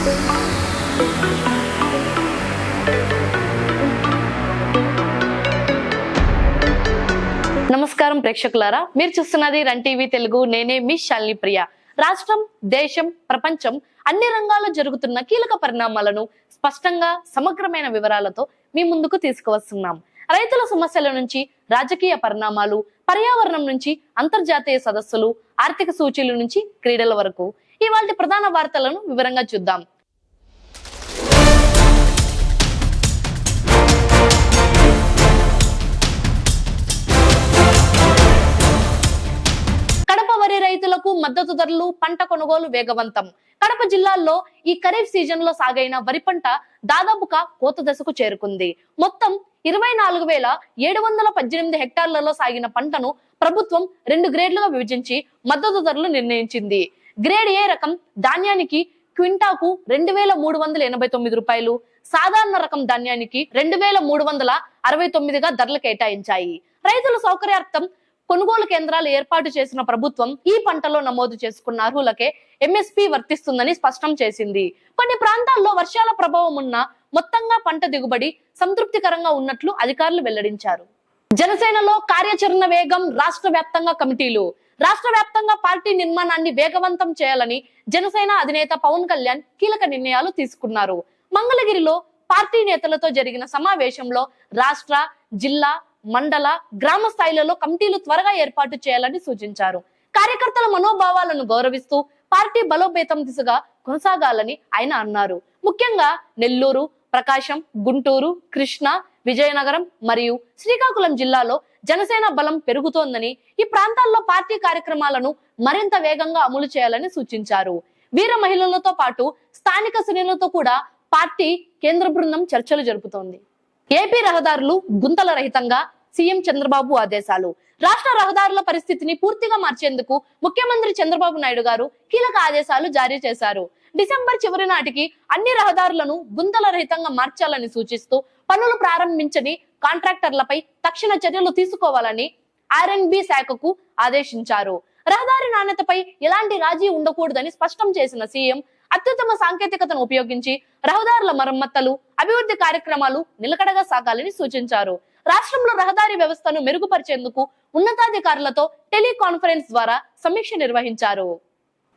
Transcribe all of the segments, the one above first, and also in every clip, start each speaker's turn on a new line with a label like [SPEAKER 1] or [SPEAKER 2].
[SPEAKER 1] నమస్కారం ప్రేక్షకులారా మీరు చూస్తున్నది రన్ టీవీ తెలుగు నేనే మీ శాలిని ప్రియ. రాష్ట్రం దేశం ప్రపంచం అన్ని రంగాల్లో జరుగుతున్న కీలక పరిణామాలను స్పష్టంగా సమగ్రమైన వివరాలతో మీ ముందుకు తీసుకువస్తున్నాం. రైతుల సమస్యల నుంచి రాజకీయ పరిణామాలు పర్యావరణం నుంచి అంతర్జాతీయ సదస్సులు ఆర్థిక సూచీల నుంచి క్రీడల వరకు. ఇవాళ ప్రధాన వార్తలను వివరంగా చూద్దాం. రైతులకు మద్దతు ధరలు పంట కొనుగోలు వేగవంతం. కడప జిల్లాల్లో ఈ ఖరీఫ్ సీజన్లో సాగైన వరి పంట దాదాపుగా కోత దశకు చేరుకుంది. మొత్తం ఇరవై నాలుగు వేల ఏడు వందల పద్దెనిమిది హెక్టార్లలో సాగిన పంటను ప్రభుత్వం రెండు గ్రేడ్లుగా విభజించి మద్దతు ధరలు నిర్ణయించింది. గ్రేడ్ ఏ రకం ధాన్యానికి క్వింటాకు రెండు వేల మూడు వందల ఎనభై తొమ్మిది రూపాయలు సాధారణ రకం ధాన్యానికి రెండు వేల మూడు వందల అరవై తొమ్మిదిగా ధరలు కేటాయించాయి. రైతుల సౌకర్యార్థం కొనుగోలు కేంద్రాలు ఏర్పాటు చేసిన ప్రభుత్వం ఈ పంటలో నమోదు చేసుకున్న అర్హులకే ఎంఎస్పి వర్తిస్తుందని స్పష్టం చేసింది. కొన్ని ప్రాంతాల్లో వర్షాల ప్రభావం ఉన్న మొత్తంగా పంట దిగుబడి సంతృప్తికరంగా ఉన్నట్లు అధికారులు వెల్లడించారు. జనసేనలో కార్యాచరణ వేగం రాష్ట్ర వ్యాప్తంగా కమిటీలు. రాష్ట్ర వ్యాప్తంగా పార్టీ నిర్మాణాన్ని వేగవంతం చేయాలని జనసేన అధినేత పవన్ కళ్యాణ్ కీలక నిర్ణయాలు తీసుకున్నారు. మంగళగిరిలో పార్టీ నేతలతో జరిగిన సమావేశంలో రాష్ట్ర జిల్లా మండల గ్రామ స్థాయిలలో కమిటీలు త్వరగా ఏర్పాటు చేయాలని సూచించారు. కార్యకర్తల మనోభావాలను గౌరవిస్తూ పార్టీ బలోపేతం దిశగా కొనసాగాలని ఆయన అన్నారు. ముఖ్యంగా నెల్లూరు ప్రకాశం గుంటూరు కృష్ణా విజయనగరం మరియు శ్రీకాకుళం జిల్లాలో జనసేన బలం పెరుగుతోందని ఈ ప్రాంతాల్లో పార్టీ కార్యక్రమాలను మరింత వేగంగా అమలు చేయాలని సూచించారు. వీర మహిళలతో పాటు స్థానిక శ్రేణులతో కూడా పార్టీ కేంద్ర బృందం చర్చలు జరుపుతోంది. ఏపీ రహదారులు గుంతల రహితంగా సీఎం చంద్రబాబు ఆదేశాలు. రాష్ట్ర రహదారుల పరిస్థితిని పూర్తిగా మార్చేందుకు ముఖ్యమంత్రి చంద్రబాబు నాయుడు గారు కీలక ఆదేశాలు జారీ చేశారు. డిసెంబర్ చివరి నాటికి అన్ని రహదారులను గుంతల రహితంగా మార్చాలని సూచిస్తూ పనులు ప్రారంభించని కాంట్రాక్టర్లపై తక్షణ చర్యలు తీసుకోవాలని ఆర్ఎన్బి శాఖకు ఆదేశించారు. రహదారి నాణ్యతపై ఎలాంటి రాజీ ఉండకూడదని స్పష్టం చేసిన సీఎం అత్యుత్తమ సాంకేతికతను ఉపయోగించి రహదారుల మరమ్మతులు అభివృద్ధి కార్యక్రమాలు నిలకడగా సాగాలని సూచించారు. రాష్ట్రంలో రహదారి వ్యవస్థను మెరుగుపరిచేందుకు ఉన్నతాధికారులతో టెలికాన్ఫరెన్స్ ద్వారా సమీక్ష నిర్వహించారు.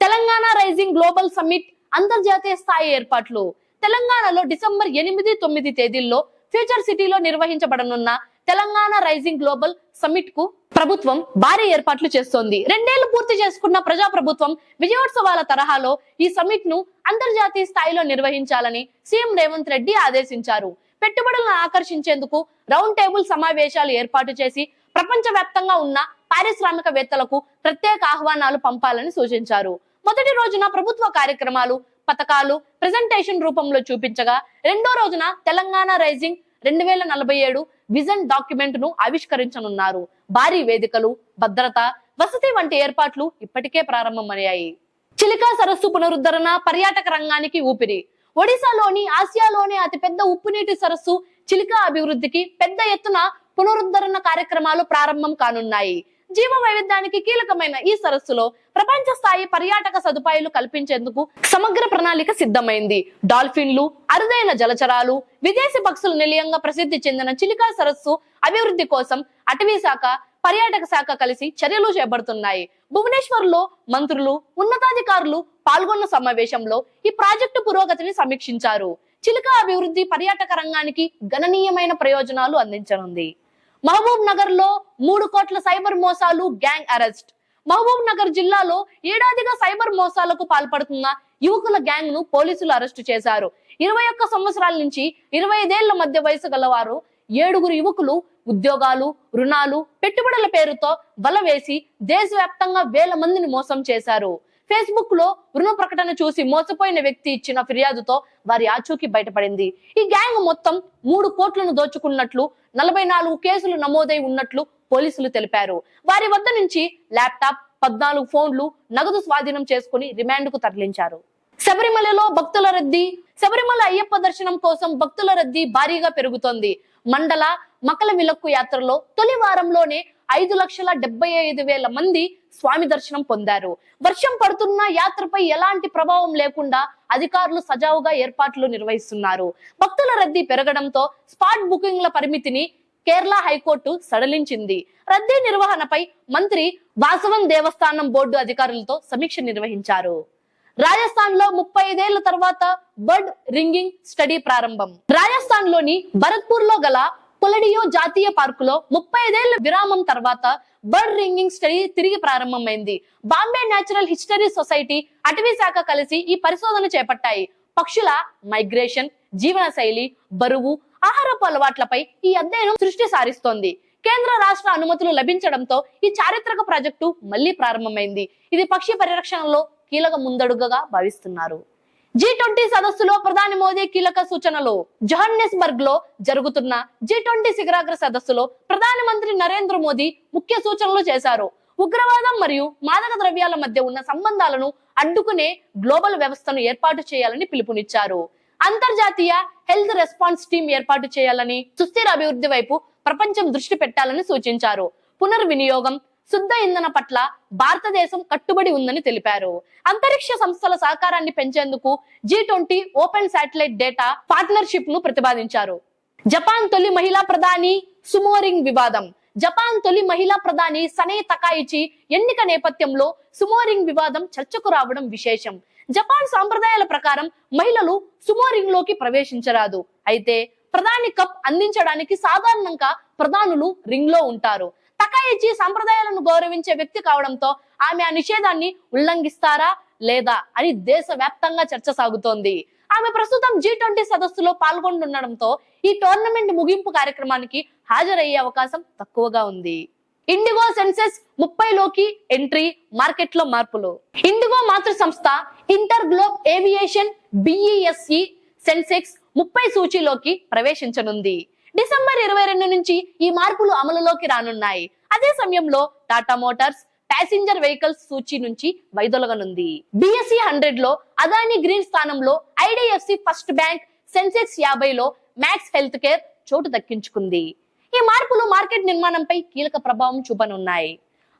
[SPEAKER 1] తెలంగాణ రైజింగ్ గ్లోబల్ సమ్మిట్ అంతర్జాతీయ స్థాయి ఏర్పాట్లు. తెలంగాణలో డిసెంబర్ ఎనిమిది తొమ్మిది తేదీల్లో ఫ్యూచర్ సిటీలో నిర్వహించబడనున్న తెలంగాణ రైజింగ్ గ్లోబల్ సమ్మిట్కు ప్రభుత్వం భారీ ఏర్పాట్లు చేస్తోంది. రెండేళ్ళు పూర్తి చేసుకున్న ప్రజా ప్రభుత్వం విజయోత్సవాల తరహాలో ఈ సమ్మిట్ను అంతర్జాతీయ స్థాయిలో నిర్వహించాలని సీఎం రేవంత్ రెడ్డి ఆదేశించారు. పెట్టుబడులను ఆకర్షించేందుకు రౌండ్ టేబుల్ సమావేశాలు ఏర్పాటు చేసి ప్రపంచవ్యాప్తంగా ఉన్న పారిశ్రామికవేత్తలకు ప్రత్యేక ఆహ్వానాలు పంపాలని సూచించారు. మొదటి రోజున ప్రభుత్వ కార్యక్రమాలు పథకాలు ప్రెజెంటేషన్ రూపంలో చూపించగా రెండో రోజున తెలంగాణ రైజింగ్ రెండు వేల నలభై ఏడు విజన్ డాక్యుమెంట్ను ఆవిష్కరించనున్నారు. భారీ వేదికలు భద్రత వసతి వంటి ఏర్పాట్లు ఇప్పటికే ప్రారంభమయ్యాయి. చిలికా సరస్సు పునరుద్ధరణ పర్యాటక రంగానికి ఊపిరి. ఒడిశాలోని ఆసియాలోనే అతిపెద్ద ఉప్పునీటి సరస్సు చిలికా అభివృద్ధికి పెద్ద ఎత్తున పునరుద్ధరణ కార్యక్రమాలు ప్రారంభం కానున్నాయి. జీవ వైవిధ్యానికి కీలకమైన ఈ సరస్సులో ప్రపంచ స్థాయి పర్యాటక సదుపాయాలు కల్పించేందుకు సమగ్ర ప్రణాళిక సిద్ధమైంది. డాల్ఫిన్లు అరుదైన జలచరాలు విదేశీ పక్షుల నిలయంగా ప్రసిద్ధి చెందిన చిలికా సరస్సు అభివృద్ధి కోసం అటవీ శాఖ పర్యాటక శాఖ కలిసి చర్యలు చేపడుతున్నాయి. భువనేశ్వర్లో మంత్రులు ఉన్నతాధికారులు పాల్గొన్న సమావేశంలో ఈ ప్రాజెక్టు పురోగతిని సమీక్షించారు. చిలుక అభివృద్ధి పర్యాటక రంగానికి గణనీయమైన ప్రయోజనాలు అందించనుంది. మహబూబ్ నగర్లో మూడు కోట్ల సైబర్ మోసాలు గ్యాంగ్ అరెస్ట్. మహబూబ్ నగర్ జిల్లాలో ఏడాదిగా సైబర్ మోసాలకు పాల్పడుతున్న యువకుల గ్యాంగ్ను పోలీసులు అరెస్టు చేశారు. ఇరవై ఒక్క సంవత్సరాల నుంచి ఇరవై ఐదేళ్ళ మధ్య వయసు గలవారు ఏడుగురు యువకులు ఉద్యోగాలు రుణాలు పెట్టుబడుల పేరుతో వల వేసి దేశవ్యాప్తంగా వేల మందిని మోసం చేశారు. ఫేస్బుక్లో రుణ ప్రకటన చూసి మోసపోయిన వ్యక్తి ఇచ్చిన ఫిర్యాదుతో వారి ఆచూకీ బయటపడింది. ఈ గ్యాంగ్ మొత్తం మూడు కోట్లను దోచుకున్నట్లు నలభై నాలుగు కేసులు నమోదై ఉన్నట్లు పోలీసులు తెలిపారు. వారి వద్ద నుంచి ల్యాప్టాప్ పద్నాలుగు ఫోన్లు నగదు స్వాధీనం చేసుకుని రిమాండ్కు తరలించారు. శబరిమలలో భక్తుల రద్దీ శబరిమల అయ్యప్ప దర్శనం కోసం భక్తుల రద్దీ భారీగా పెరుగుతోంది. మండల మకల విలక్కు యాత్రలో తొలి వారంలోనే ఐదు లక్షల డెబ్బై ఐదు వేల మంది స్వామి దర్శనం పొందారు. వర్షం పడుతున్న యాత్రపై ఎలాంటి ప్రభావం లేకుండా అధికారులు సజావుగా ఏర్పాట్లు నిర్వహిస్తున్నారు. భక్తుల రద్దీ పెరగడంతో స్పాట్ బుకింగ్ల పరిమితిని కేరళ హైకోర్టు సడలించింది. రద్దీ నిర్వహణపై మంత్రి వాసవం దేవస్థానం బోర్డు అధికారులతో సమీక్ష నిర్వహించారు. రాజస్థాన్లో ముప్పై ఐదేళ్ళ తర్వాత బర్డ్ రింగింగ్ స్టడీ ప్రారంభం. రాజస్థాన్లోని భరత్పూర్లో గల కొలడియో జాతీయ పార్కులో ముప్పై ఐదేళ్ళ విరామం తర్వాత బర్డ్ రింగింగ్ స్టడీ తిరిగి ప్రారంభమైంది. బాంబే నేచురల్ హిస్టరీ సొసైటీ అటవీ శాఖ కలిసి ఈ పరిశోధన చేపట్టాయి. పక్షుల మైగ్రేషన్ జీవన శైలి బరువు ఆహారపు అలవాట్లపై ఈ అధ్యయనం సృష్టి సారిస్తోంది. కేంద్ర రాష్ట్ర అనుమతులు లభించడంతో ఈ చారిత్రక ప్రాజెక్టు మళ్ళీ ప్రారంభమైంది. ఇది పక్షి పరిరక్షణలో కీలక ముందడుగుగా భావిస్తున్నారు. జీ ట్వంటీ సదస్సులో ప్రధాని మోదీ కీలక సూచనలు. జోహన్నెస్బర్గ్లో జరుగుతున్న జీ ట్వంటీ శిఖరాగ్ర సదస్సులో ప్రధాని మంత్రి నరేంద్ర మోదీ ముఖ్య సూచనలు చేశారు. ఉగ్రవాదం మరియు మాదక ద్రవ్యాల మధ్య ఉన్న సంబంధాలను అడ్డుకునే గ్లోబల్ వ్యవస్థను ఏర్పాటు చేయాలని పిలుపునిచ్చారు. అంతర్జాతీయ హెల్త్ రెస్పాన్స్ టీం ఏర్పాటు చేయాలని సుస్థిర అభివృద్ధి వైపు ప్రపంచం దృష్టి పెట్టాలని సూచించారు. పునర్వినియోగం శుద్ధ ఇంధన పట్ల భారతదేశం కట్టుబడి ఉందని తెలిపారు. అంతరిక్ష సంస్థల సహకారాన్ని పెంచేందుకు G twenty open satellite data పార్ట్నర్షిప్ను ప్రతిపాదించారు. జపాన్ తొలి మహిళా ప్రధాని సుమోరింగ్ వివాదం. జపాన్ తొలి మహిళా ప్రధాని సనే తకాయిచి ఎన్నిక నేపథ్యంలో సుమోరింగ్ వివాదం చర్చకు రావడం విశేషం. జపాన్ సాంప్రదాయాల ప్రకారం మహిళలు సుమోరింగ్లోకి ప్రవేశించరాదు. అయితే ప్రధాని కప్ అందించడానికి సాధారణంగా ప్రధానులు రింగ్లో ఉంటారు. తకాయిచి సంప్రదాయాలను గౌరవించే వ్యక్తి కావడంతో ఆమె ఆ నిషేధాన్ని ఉల్లంఘిస్తారా లేదా అని దేశ వ్యాప్తంగా చర్చ సాగుతోంది. ఆమె ప్రస్తుతం జీ ట్వంటీ సదస్సులో పాల్గొంటుండడంతో ఈ టోర్నమెంట్ ముగింపు కార్యక్రమానికి హాజరయ్యే అవకాశం తక్కువగా ఉంది. ఇండిగో సెన్సెస్ ముప్పై లోకి ఎంట్రీ మార్కెట్లో మార్పులు ఇండిగో మాతృ సంస్థ inter globe aviation BSE Sensex ముప్పై సూచీలోకి ప్రవేశించనుంది. డిసెంబర్ ఇరవై రెండు నుంచి ఈ మార్పులు అమలులోకి రానున్నాయి. అదే సమయంలో టాటా మోటార్స్ ప్యాసింజర్ వెహికల్స్ సూచి నుంచి వైదొలగనుంది. బిఎస్సి హండ్రెడ్లో అదాని గ్రీన్ స్థానంలో ఐడిఎఫ్సి ఫస్ట్ బ్యాంక్ సెన్సెక్స్ యాభైలో మ్యాక్స్ హెల్త్ కేర్ చోటు దక్కించుకుంది. ఈ మార్పులు మార్కెట్ నిర్మాణంపై కీలక ప్రభావం చూపనున్నాయి.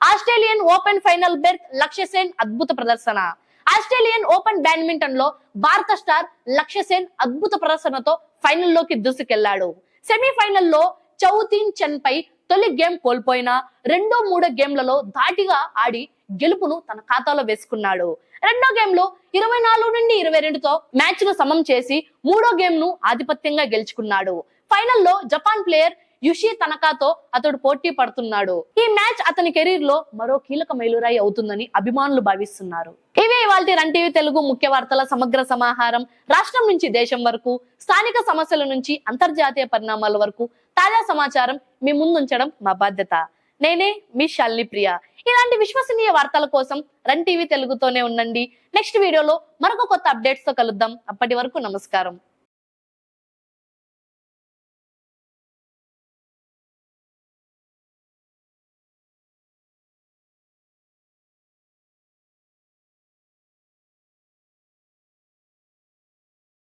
[SPEAKER 1] Australian Open final berth Lakshya Sen అద్భుత ప్రదర్శన. ఆస్ట్రేలియన్ ఓపెన్ బ్యాడ్మింటన్లో భారత స్టార్ లక్ష్యసేన్ అద్భుత ప్రదర్శనతో ఫైనల్లోకి దూసుకెళ్ళాడు. సెమీఫైనల్లో చౌతీన్ చెన్ పై తొలి గేమ్ కోల్పోయినా రెండో మూడో గేమ్లలో ధాటిగా ఆడి గెలుపును తన ఖాతాలో వేసుకున్నాడు. రెండో గేమ్లో ఇరవై నాలుగు నుండి ఇరవై రెండుతో మ్యాచ్ను సమం చేసి మూడో గేమ్ను ఆధిపత్యంగా గెలుచుకున్నాడు. ఫైనల్లో జపాన్ ప్లేయర్ యుషి తనకాతో అతడు పోటీ పడుతున్నాడు. ఈ మ్యాచ్ అతని కెరీర్లో మరో కీలక మైలురాయి అవుతుందని అభిమానులు భావిస్తున్నారు. ఇవే ఇవాళ రన్ టీవీ తెలుగు ముఖ్య వార్తల సమగ్ర సమాహారం. రాష్ట్రం నుంచి దేశం వరకు స్థానిక సమస్యల నుంచి అంతర్జాతీయ పరిణామాల వరకు తాజా సమాచారం మీ ముందుంచడం మా బాధ్యత. నేనే మీ శాలిని ప్రియ. ఇలాంటి విశ్వసనీయ వార్తల కోసం రన్ టీవీ తెలుగుతోనే ఉండండి. నెక్స్ట్ వీడియోలో మరొక కొత్త అప్డేట్స్తో కలుద్దాం. అప్పటి వరకు నమస్కారం.